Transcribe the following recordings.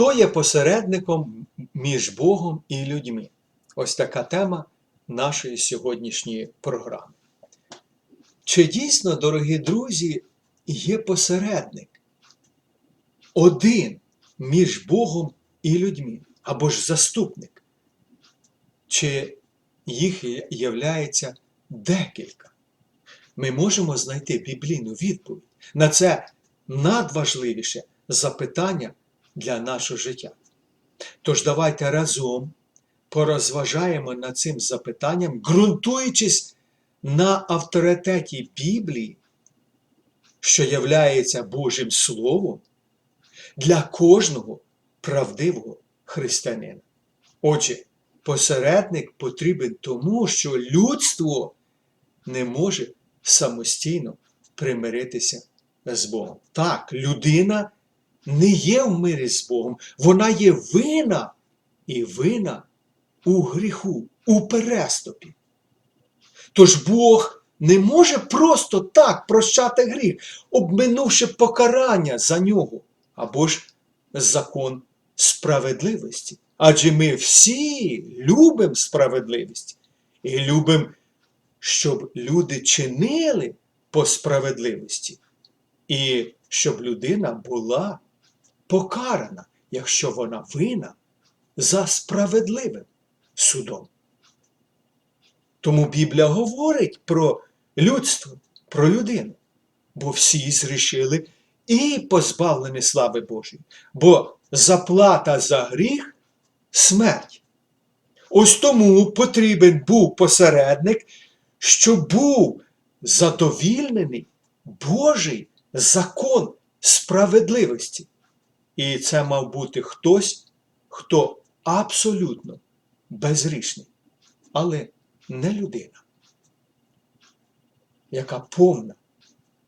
Хто є посередником між Богом і людьми? Ось така тема нашої сьогоднішньої програми. Чи дійсно, дорогі друзі, є посередник? Один між Богом і людьми, або ж заступник? Чи їх являється декілька? Ми можемо знайти біблійну відповідь на це надважливіше запитання для нашого життя. Тож давайте разом порозважаємо над цим запитанням, ґрунтуючись на авторитеті Біблії, що являється Божим Словом для кожного правдивого християнина. Отже, посередник потрібен тому, що людство не може самостійно примиритися з Богом. Так, людина не є в мирі з Богом, вона є вина і вина у гріху, у переступі. Тож Бог не може просто так прощати гріх, обминувши покарання за нього, або ж закон справедливості. Адже ми всі любимо справедливість і любимо, щоб люди чинили по справедливості, і щоб людина була покарана, якщо вона вина за справедливим судом. Тому Біблія говорить про людство, про людину, бо всі зрішили і позбавлені слави Божої, бо заплата за гріх смерть. Ось тому потрібен був посередник, щоб був задовільнений Божий закон справедливості. І це мав бути хтось, хто абсолютно безгрішний, але не людина, яка повна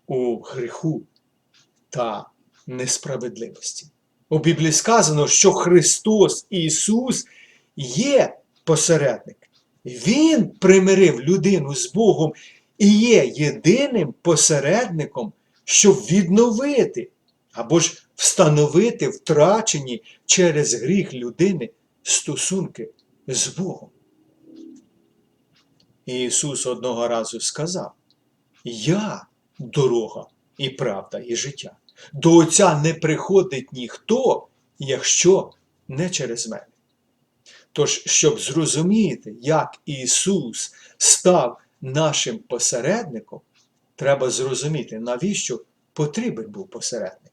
у гріху та несправедливості. У Біблії сказано, що Христос Ісус є посередник. Він примирив людину з Богом і є єдиним посередником, щоб відновити або ж встановити втрачені через гріх людини стосунки з Богом. Ісус одного разу сказав: Я дорога і правда, і життя. До Отця не приходить ніхто, якщо не через мене. Тож, щоб зрозуміти, як Ісус став нашим посередником, треба зрозуміти, навіщо потрібен був посередник.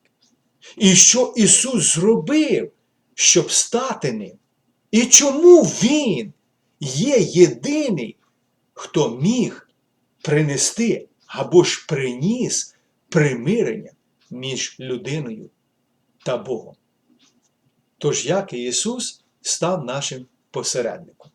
І що Ісус зробив, щоб стати ним? І чому Він є єдиний, хто міг принести або ж приніс примирення між людиною та Богом? Тож як Ісус став нашим посередником?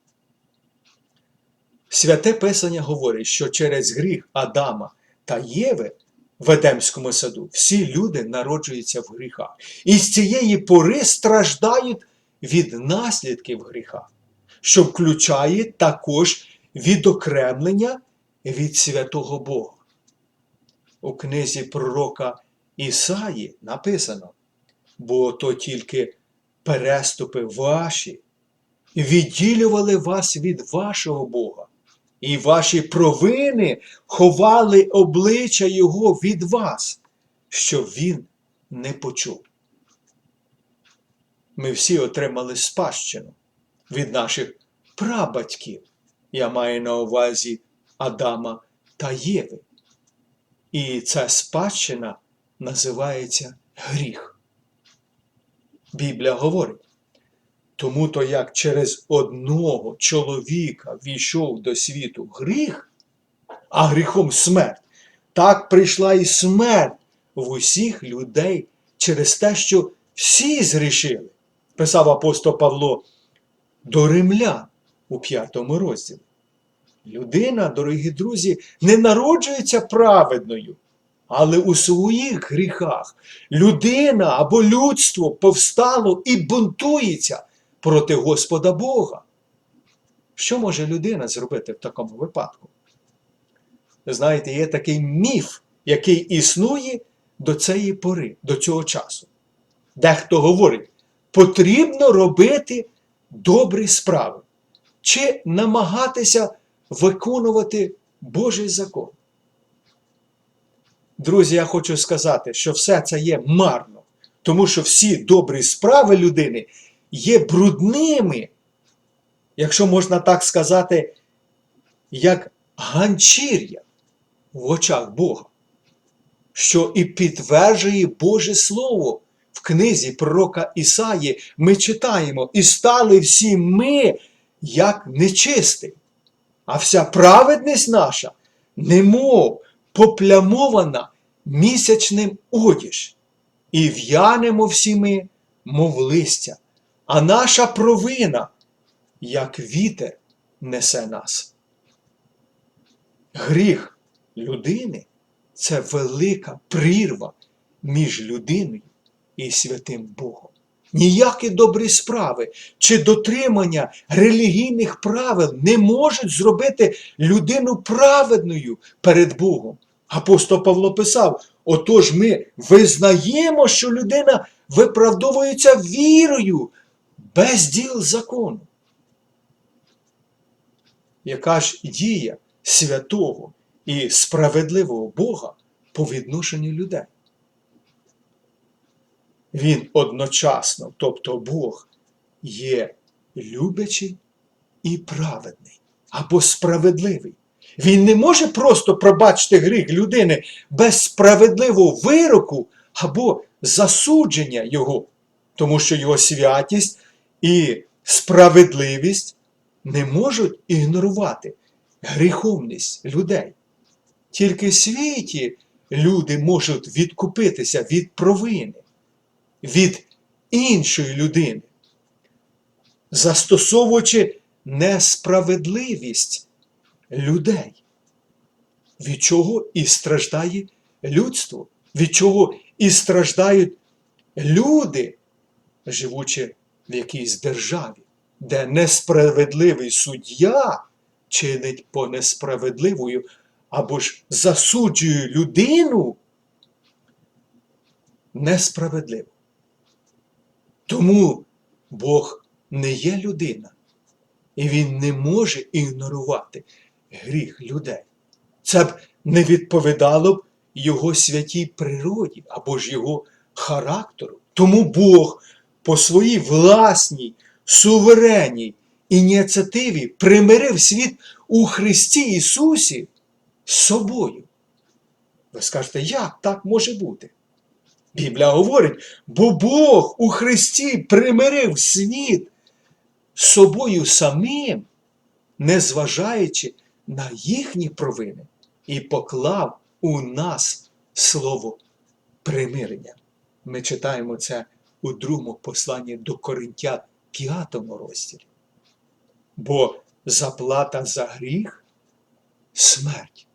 Святе Писання говорить, що через гріх Адама та Єви в Едемському саду всі люди народжуються в гріхах. І з цієї пори страждають від наслідків гріха, що включає також відокремлення від святого Бога. У книзі пророка Ісаї написано, бо то тільки переступи ваші відділювали вас від вашого Бога, і ваші провини ховали обличчя Його від вас, щоб Він не почув. Ми всі отримали спадщину від наших прабатьків. Я маю на увазі Адама та Єви. І ця спадщина називається гріх. Біблія говорить, тому то як через одного чоловіка війшов до світу гріх, а гріхом смерть, так прийшла і смерть в усіх людей через те, що всі згрішили, писав апостол Павло до римлян у п'ятому розділі. Людина, дорогі друзі, не народжується праведною, але у своїх гріхах людина або людство повстало і бунтується проти Господа Бога. Що може людина зробити в такому випадку? Знаєте, є такий міф, який існує до цієї пори, до цього часу. Дехто говорить, потрібно робити добрі справи чи намагатися виконувати Божий закон. Друзі, я хочу сказати, що все це є марно, тому що всі добрі справи людини є брудними, якщо можна так сказати, як ганчір'я в очах Бога, що і підтверджує Боже Слово. В книзі пророка Ісаї ми читаємо, і стали всі ми, як нечисті, а вся праведність наша, немов поплямована місячним одіж, і в'янемо всі ми, мов листя, а наша провина, як вітер, несе нас. Гріх людини це велика прірва між людиною і святим Богом. Ніякі добрі справи чи дотримання релігійних правил не можуть зробити людину праведною перед Богом. Апостол Павло писав: отож ми визнаємо, що людина виправдовується вірою без діл закону. Яка ж дія святого і справедливого Бога по відношенню людей? Він одночасно, тобто Бог, є любячий і праведний або справедливий. Він не може просто пробачити гріх людини без справедливого вироку або засудження його, тому що його святість і справедливість не можуть ігнорувати гріховність людей. Тільки в світі люди можуть відкупитися від провини від іншої людини, застосовуючи несправедливість людей, від чого і страждає людство, від чого і страждають люди, живучи в якійсь державі, де несправедливий суддя чинить по несправедливою або ж засуджує людину несправедливо. Тому Бог не є людина, і Він не може ігнорувати гріх людей. Це б не відповідало б Його святій природі або ж Його характеру. Тому Бог по своїй власній, суверенній ініціативі примирив світ у Христі Ісусі з собою. Ви скажете, як так може бути? Біблія говорить, бо Бог у Христі примирив світ з собою самим, незважаючи на їхні провини, і поклав у нас слово примирення. Ми читаємо це у другому посланні до Коринтян 5 розділі. Бо заплата за гріх смерть.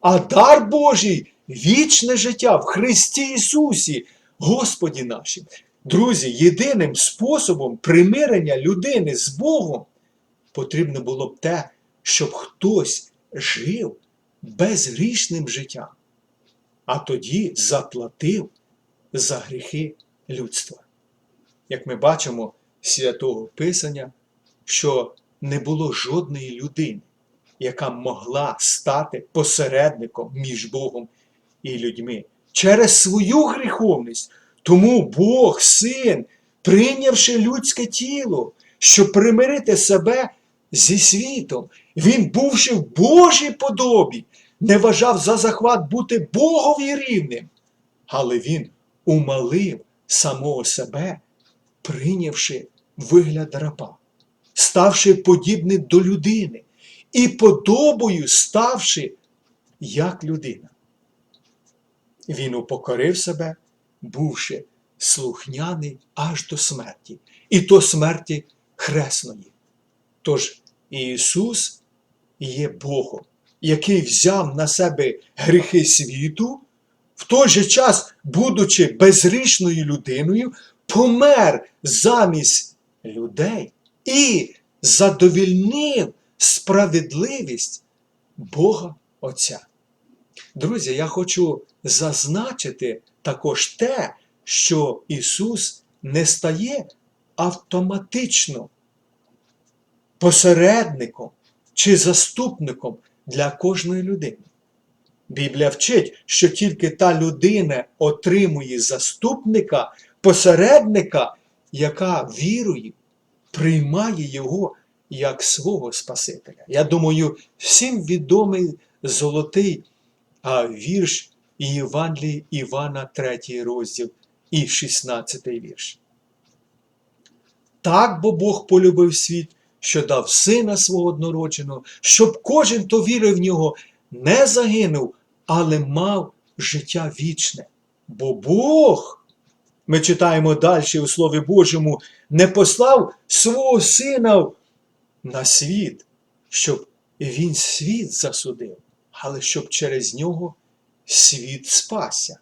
А дар Божий вічне життя в Христі Ісусі, Господі нашим. Друзі, єдиним способом примирення людини з Богом потрібно було б те, щоб хтось жив безгрішним життям, а тоді заплатив за гріхи людства. Як ми бачимо з святого Писання, що не було жодної людини, яка могла стати посередником між Богом і людьми через свою гріховність. Тому Бог, Син, прийнявши людське тіло, щоб примирити себе зі світом, Він, бувши в Божій подобі, не вважав за захват бути Богові рівним, але Він умалив самого себе, прийнявши вигляд раба, ставши подібним до людини і подобою ставши як людина. Він упокорив себе, бувши слухняний аж до смерті, і то смерті хресної. Тож Ісус є Богом, який взяв на себе гріхи світу, в той же час, будучи безгрішною людиною, помер замість людей і задовільнив справедливість Бога Отця. Друзі, я хочу зазначити також те, що Ісус не стає автоматично посередником чи заступником для кожної людини. Біблія вчить, що тільки та людина отримує заступника, посередника, яка вірує, приймає його як свого Спасителя. Я думаю, всім відомий золотий вірш Євангелії Івана, 3 розділ і 16 вірш. Так бо Бог полюбив світ, що дав сина свого однородженого, щоб кожен, хто вірив в нього, не загинув, але мав життя вічне. Бо Бог, ми читаємо далі у Слові Божому, не послав свого сина на світ, щоб він світ засудив, але щоб через нього світ спасся.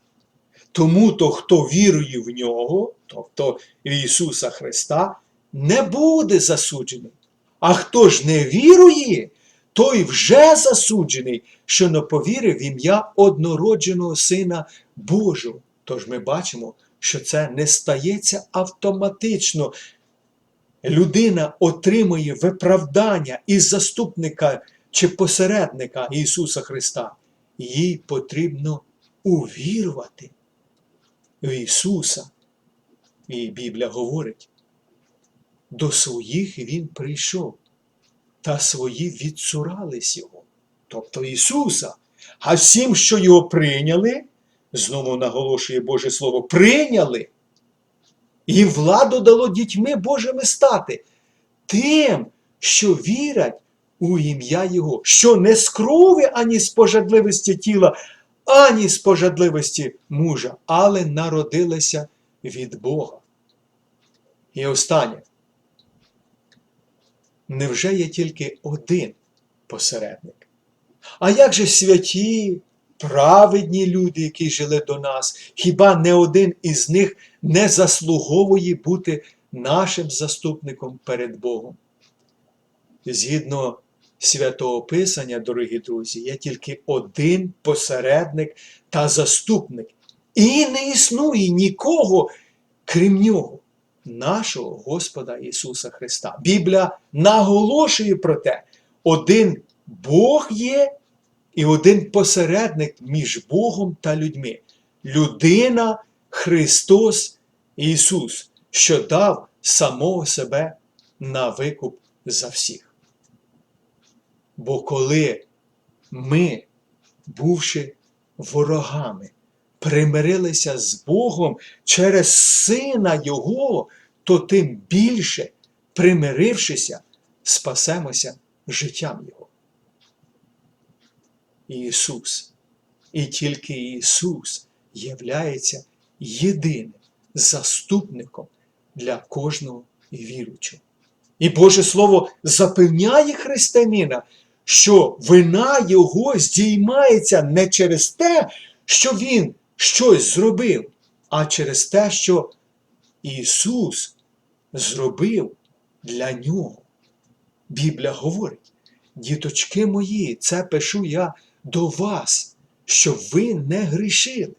Тому то, хто вірує в нього, тобто в Ісуса Христа, не буде засуджений. А хто ж не вірує, той вже засуджений, що не повірив в ім'я однородженого Сина Божого. Тож ми бачимо, що це не стається автоматично. Людина отримує виправдання із заступника чи посередника Ісуса Христа. Їй потрібно увірувати в Ісуса. І Біблія говорить, до своїх Він прийшов, та свої відсурались Його, тобто Ісуса. А всім, що Його прийняли, знову наголошує Боже Слово, прийняли, і владу дало дітьми Божими стати, тим, що вірять у ім'я Його, що не з крові, ані з пожадливості тіла, ані з пожадливості мужа, але народилися від Бога. І останнє. Невже є тільки один посередник? А як же святі, праведні люди, які жили до нас, хіба не один із них не заслуговує бути нашим заступником перед Богом? Згідно святого Писання, дорогі друзі, є тільки один посередник та заступник. І не існує нікого, крім нього, нашого Господа Ісуса Христа. Біблія наголошує про те, один Бог є і один посередник між Богом та людьми. Людина Христос Ісус, що дав самого себе на викуп за всіх. Бо коли ми, бувши ворогами, примирилися з Богом через Сина Його, то тим більше, примирившися, спасемося життям Його. Ісус, і тільки Ісус являється єдиним заступником для кожного віручого. І Боже Слово запевняє християнина, що вина Його здіймається не через те, що Він щось зробив, а через те, що Ісус зробив для нього. Біблія говорить, діточки мої, це пишу я до вас, щоб ви не грішили.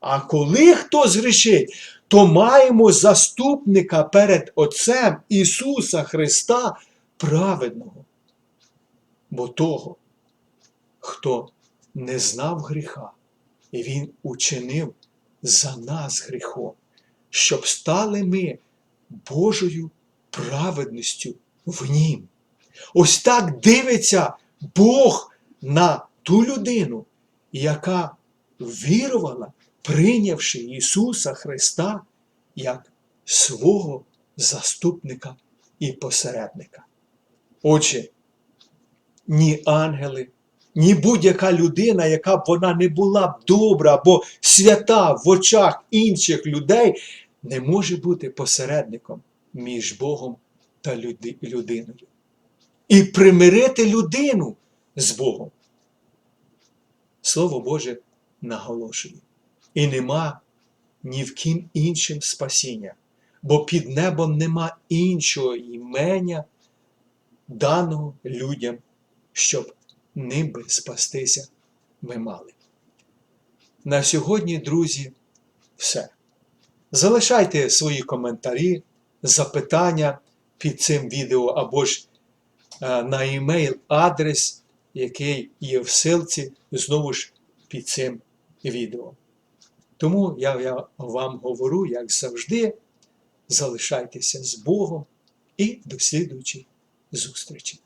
А коли хто згрішить, то маємо заступника перед Отцем Ісуса Христа праведного. Бо того, хто не знав гріха, і Він учинив за нас гріхом, щоб стали ми Божою праведністю в Нім. Ось так дивиться Бог на ту людину, яка вірувала, прийнявши Ісуса Христа як свого заступника і посередника. Отже, ні ангели, ні будь-яка людина, яка б вона не була б добра або свята в очах інших людей, не може бути посередником між Богом та людиною. І примирити людину з Богом. Слово Боже наголошує. І нема ні в ким іншим спасіння, бо під небом нема іншого імення, даного людям, щоб ним би спастися ми мали. На сьогодні, друзі, все. Залишайте свої коментарі, запитання під цим відео або ж е, на емейл адрес, який є в ссылці, знову ж під цим відео. Тому я, я вам говорю, як завжди, залишайтеся з Богом і до слідуючих зустрічей.